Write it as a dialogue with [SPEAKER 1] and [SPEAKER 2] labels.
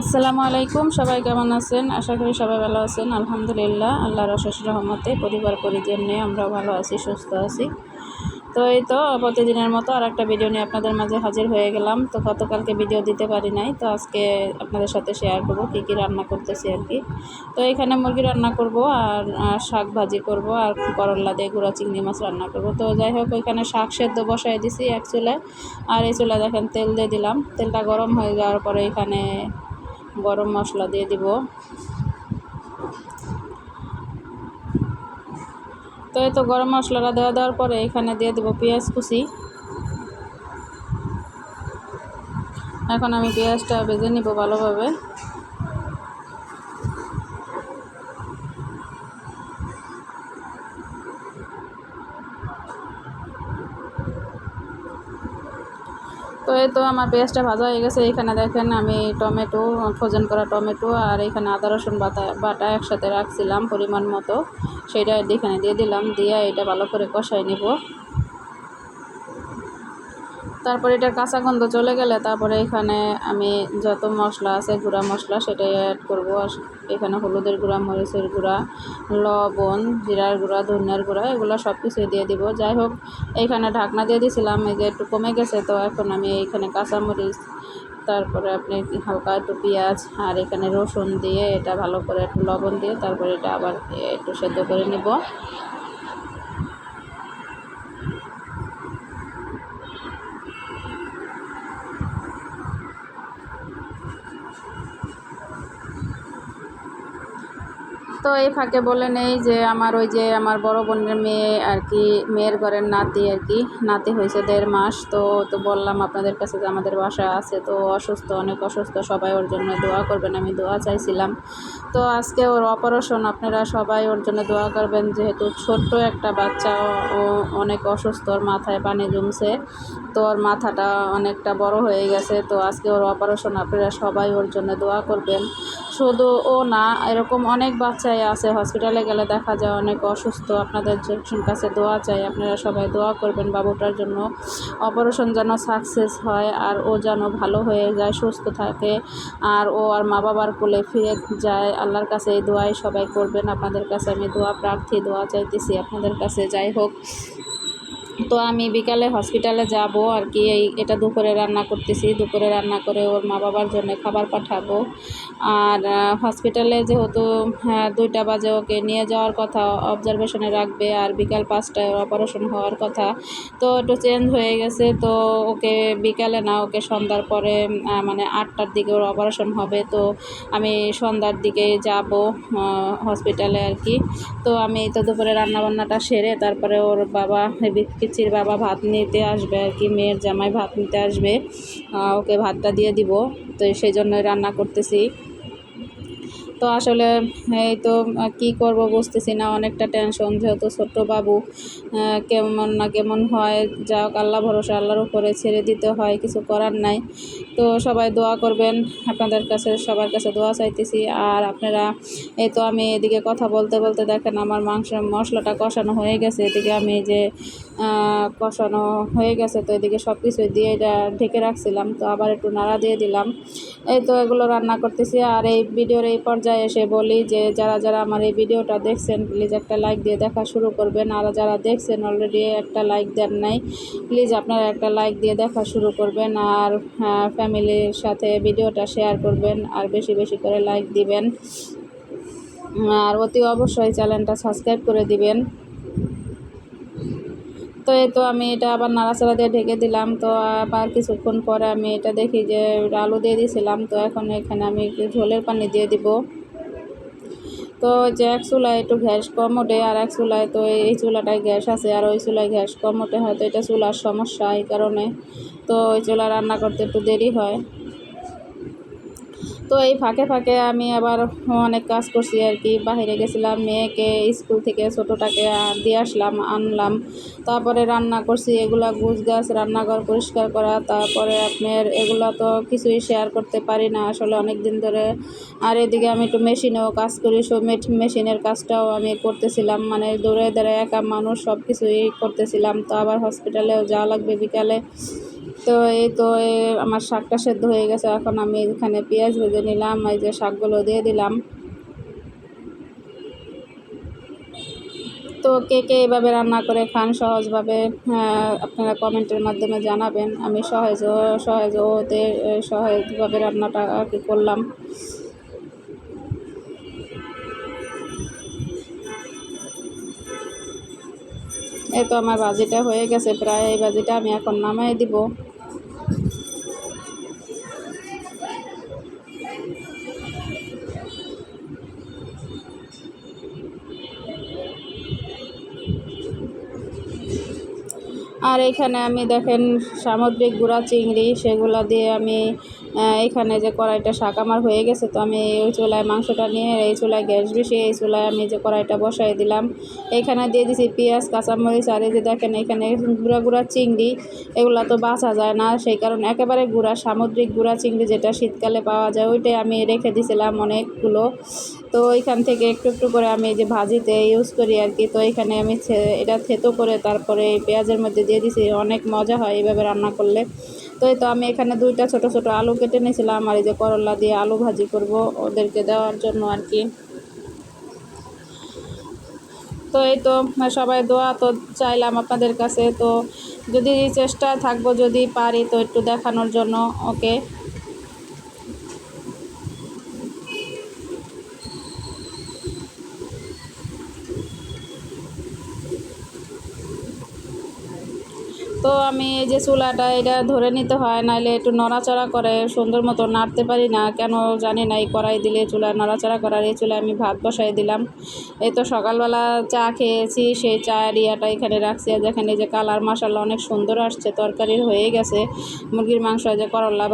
[SPEAKER 1] আসসালামু আলাইকুম, সবাই কেমন আছেন? আশা করি সবাই ভালো আছেন। আলহামদুলিল্লাহ, আল্লাহর অশেষ রহমতে পরিবার পরিজন নিয়ে আমরাও ভালো আছি, সুস্থ আছি। তো এই তো, প্রতিদিনের মতো আর একটা ভিডিও নিয়ে আপনাদের মাঝে হাজির হয়ে গেলাম। তো গতকালকে ভিডিও দিতে পারি নাই, তো আজকে আপনাদের সাথে শেয়ার করব, কী কী রান্না করতেছি আর কি। তো এখানে মুরগি রান্না করব, আর শাক ভাজি করব, আর করল্লা দিয়ে গুঁড়া চিংড়ি মাছ রান্না করব। তো যাই হোক, ওইখানে শাক সেদ্ধ বসাই দিছি এক চুলায়। আর এই চুলায় দেখেন তেল দিয়ে দিলাম। তেলটা গরম হয়ে যাওয়ার পরে এখানে গরম মশলা দিয়ে দিব। তো এই তো গরম মশলাটা দেওয়া দেওয়ার পরে এখানে দিয়ে দেবো পেঁয়াজ কুচি। এখন আমি পেঁয়াজটা ভেজে নিব ভালোভাবে। তো এই তো আমার পেঁয়াজটা ভাজা হয়ে গেছে। এখানে দেখেন আমি টমেটো, ফ্রোজেন করা টমেটো আর এখানে আদা, রসুন বাটা বাটা একসাথে রাখছিলাম পরিমাণ মতো। সেটা এখানে দিয়ে দিলাম। দিয়ে এটা ভালো করে কষাই নিব। তারপরে এটার কাঁচা গন্ধ চলে গেলে তারপরে এখানে আমি যত মশলা আছে, গুঁড়া মশলা সেটাই অ্যাড করব। আর এখানে হলুদের গুঁড়া, মরিচের গুঁড়া, লবণ, জিরার গুঁড়া, ধনিয়ার গুঁড়া, এগুলো সব কিছুই দিয়ে দিব। যাই হোক এইখানে ঢাকনা দিয়ে দিয়েছিলাম এই যে একটু কমে গেছে, তো এখন আমি এইখানে কাঁচামরিচ, তারপরে আপনি হালকা একটু পেঁয়াজ আর এখানে রসুন দিয়ে এটা ভালো করে একটু লবণ দিয়ে তারপরে এটা আবার একটু সেদ্ধ করে নিব। তো এই ফাঁকে বলে নেই যে আমার ওই যে আমার বড় বোনের মেয়ে আর কি, মেয়ের ঘরের নাতি আর কি, নাতি হয়েছে দেড় মাস। তো তো বললাম আপনাদের কাছে যে আমাদের বাসা আছে, তো অসুস্থ, অনেক অসুস্থ, সবাই ওর জন্য দোয়া করবেন, আমি দোয়া চাইছিলাম। তো আজকে ওর অপারেশন, আপনারা সবাই ওর জন্য দোয়া করবেন, যেহেতু ছোট্ট একটা বাচ্চা ও অনেক অসুস্থ, ওর মাথায় পানি জমছে। তো ওর মাথাটা অনেকটা বড় হয়ে গেছে, তো আজকে ওর অপারেশন, আপনারা সবাই ওর জন্য দোয়া করবেন। শুধু ও না, এরকম অনেক বাচ্চাই আছে হসপিটালে গেলে দেখা যায় অনেক অসুস্থ। আপনাদের কাছে দোয়া চাই, আপনারা সবাই দোয়া করবেন বাবুটার জন্য। অপারেশন যেন সাকসেস হয় আর ও যেন ভালো হয়ে যায়, সুস্থ থাকে আর ও আর মা বাবার কোলে ফিরে যায়। আল্লাহর কাছে এই দোয়াই সবাই করবেন। আপনাদের কাছে আমি দোয়া প্রার্থী, দোয়া চাইতেছি আপনাদের কাছে। যাই হোক তো আমি বিকালে হসপিটালে যাব আর কি, এই এটা দুপুরে রান্না করতেছি। দুপুরে রান্না করে ওর মা বাবার জন্য খাবার পাঠাবো। আর হসপিটালে যেহেতু হ্যাঁ দুইটা বাজে ওকে নিয়ে যাওয়ার কথা অবজারভেশনে রাখবে আর বিকাল পাঁচটায় অপারেশন হওয়ার কথা। তো একটু চেঞ্জ হয়ে গেছে, তো ওকে বিকালে না, ওকে সন্ধ্যার পরে মানে আটটার দিকে ওর অপারেশন হবে। তো আমি সন্ধ্যার দিকে যাব হসপিটালে আর কি। তো আমি তো দুপুরে রান্নাবান্নাটা সেরে তারপরে ওর বাবা পিচির বাবা ভাত নিতে আসবে আর কি, মেয়ের জামাই ভাত নিতে আসবে। ওকে ভাতটা দিয়ে দিব। তো সেই জন্যই রান্না করতেছি। তো আসলে এই তো কী করব বুঝতেছি না, অনেকটা টেনশন যেহেতু ছোট্ট বাবু কেমন না কেমন হয়, যা হোক আল্লাহ ভরসা, আল্লাহর উপরে ছেড়ে দিতে হয়, কিছু করার নাই। তো সবাই দোয়া করবেন, আপনাদের কাছে, সবার কাছে দোয়া চাইতেছি। আর আপনারা, এই তো আমি এদিকে কথা বলতে বলতে দেখেন আমার মাংস মশলাটা কষানো হয়ে গেছে। এদিকে আমি যে কষানো হয়ে গেছে, তো এদিকে সব কিছু দিয়ে এটা ঢেকে রাখছিলাম, তো আবার একটু নাড়া দিয়ে দিলাম। এই তো এগুলো রান্না করতেছি, আর এই ভিডিওর এই পর্যায়ে এসে বলি যে, যারা যারা আমার এই ভিডিওটা দেখছেন, প্লিজ একটা লাইক দিয়ে দেখা শুরু করবেন, আর যারা দেখছেন অলরেডি একটা লাইক দেন নাই, প্লিজ আপনারা একটা লাইক দিয়ে দেখা শুরু করবেন, আর ফ্যামিলির সাথে ভিডিওটা শেয়ার করবেন, আর বেশি বেশি করে লাইক দিবেন। আর অতি অবশ্যই চ্যানেলটা সাবস্ক্রাইব করে দিবেন। তো এই তো আমি এটা আবার নাড়াচাড়া দিয়ে ঢেকে দিলাম, তো আবার কিছুক্ষণ পরে আমি এটা দেখি যে আলু দিয়ে দিয়েছিলাম তো এখন এখানে আমি ঝোলের পানি দিয়ে দিব। তো যে এক চুলায় একটু গ্যাস কম ওঠে আর এক চুলায় তো এই চুলাটায় গ্যাস আছে, আর ওই চুলায় গ্যাস কম ওঠে হয়তো এটা চুলার সমস্যা এই কারণে। তো ওই চুলা রান্না করতে একটু দেরি হয়। তো এই ফাঁকে ফাঁকে আমি আবার অনেক কাজ করছি আর কি। বাহিরে গেছিলাম, মেয়েকে স্কুল থেকে ছোটোটাকে দিয়ে আসলাম, আনলাম। তারপরে রান্না করছি, এগুলা গুছ গাছ, রান্নাঘর পরিষ্কার করা। তারপরে আপনার এগুলো তো কিছুই শেয়ার করতে পারি না আসলে অনেক দিন ধরে। আর এদিকে আমি একটু মেশিনেও কাজ করি সব মেশিনের কাজটাও আমি করতেছিলাম। মানে দূরে দূরে একা মানুষ সব কিছুই করতেছিলাম। তো আবার হসপিটালেও যাওয়া লাগবে বিকালে। তো এই তো আমার শাকটা সেদ্ধ হয়ে গেছে এখন আমি এখানে পেঁয়াজ ভেজে নিলাম এই যে শাকগুলো দিয়ে দিলাম। তো কে কে এভাবে রান্না করে খান সহজভাবে হ্যাঁ, আপনারা কমেন্টের মাধ্যমে জানাবেন। আমি সহজ সহজ ওতে সহজভাবে রান্নাটা আর কি করলাম। এই তো আমার ভাজিটা হয়ে গেছে প্রায় এই ভাজিটা আমি এখন নামাই দিব। আর এখানে আমি দেখেন সামুদ্রিক গুঁড়া, চিংড়ি, সেগুলো দিয়ে আমি এখানে যে কড়াইটা শাক আমার হয়ে গেছে, তো আমি ওই চুলায় মাংসটা নিয়ে এই চুলায় গ্যাস বসিয়ে এই চুলায় আমি যে কড়াইটা বসাই দিলাম, এখানে দিয়ে দিছি পেঁয়াজ, কাঁচামরিচ, আর এই যে দেখেন এখানে গুঁড়া গুঁড়া, চিংড়ি, এগুলো তো বাছা যায় না, সেই কারণে একেবারে গুঁড়া, সামুদ্রিক গুঁড়া, চিংড়ি যেটা শীতকালে পাওয়া যায়, ওইটাই আমি রেখে দিয়েছিলাম অনেকগুলো, তো এখান থেকে একটু একটু করে আমি যে ভাজিতে ইউজ করি আর কি, তো এখানে আমি এটা থেতো করে তারপরে পেঁয়াজের মধ্যে দিয়ে দিছি, অনেক মজা হয় এইভাবে রান্না করলে। তো এই তো আমি এখানে দুইটা ছোট ছোট আলু কেটে নিয়েছিলাম আর এই যে করলা দিয়ে আলু ভাজি করব ওদেরকে দেওয়ার জন্য আর কি। তো এই তো, সবাই দোয়া তো চাইলাম আপনাদের কাছে। তো যদি চেষ্টা থাকব, যদি পারি তো একটু দেখানোর জন্য, ওকে। তো আমি এই যে চুলাটা এটা ধরে নিতে হয় নাহলে একটু নড়াচড়া করে সুন্দর মতো নাড়তে পারি না। কেন জানি না, এই কড়াই দিলে চুলা নড়াচড়া করার, এই চুলা আমি ভাত বসাই দিলাম। এই তো সকালবেলা চা খেয়েছি, সেই চা ইয়াটা এখানে রাখছি। আর যেখানে যে কালার মশালা অনেক সুন্দর আসছে তরকারির হয়ে গেছে। মুরগির মাংস যে করলা